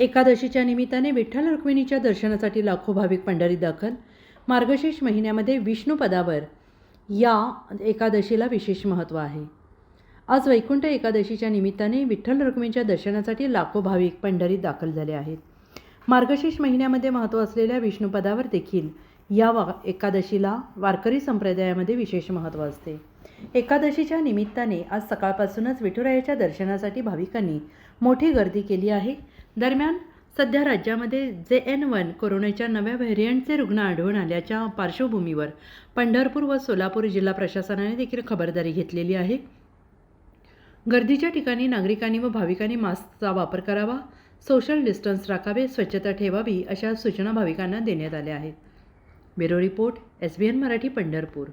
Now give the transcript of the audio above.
एकादशीच्या निमित्ताने विठ्ठल रुक्मिणीच्या दर्शनासाठी लाखो भाविक पंढरीत दाखल. मार्गशीर्ष महिन्यामध्ये विष्णुपदावर या एकादशीला विशेष महत्त्व आहे. आज वैकुंठ एकादशीच्या निमित्ताने विठ्ठल रुक्मिणीच्या दर्शनासाठी लाखो भाविक पंढरीत दाखल झाले आहेत. मार्गशीर्ष महिन्यामध्ये महत्त्व असलेल्या विष्णुपदावर देखील या वा एकादशीला वारकरी संप्रदायामध्ये विशेष महत्त्व असते. एकादशीच्या निमित्ताने आज सकाळपासूनच विठुरायाच्या दर्शनासाठी भाविकांनी मोठी गर्दी केली आहे. दरम्यान सध्या राज्यामध्ये जे एन वन कोरोनाच्या नव्या व्हेरियंटचे रुग्ण आढळून आल्याच्या पार्श्वभूमीवर पंढरपूर व सोलापूर जिल्हा प्रशासनाने देखील खबरदारी घेतलेली आहे. गर्दीच्या ठिकाणी नागरिकांनी व भाविकांनी मास्कचा वापर करावा सोशल डिस्टन्स राखावे स्वच्छता ठेवावी अशा सूचना भाविकांना देण्यात आल्या आहेत. Bureau report S B N Marathi Pandharpur.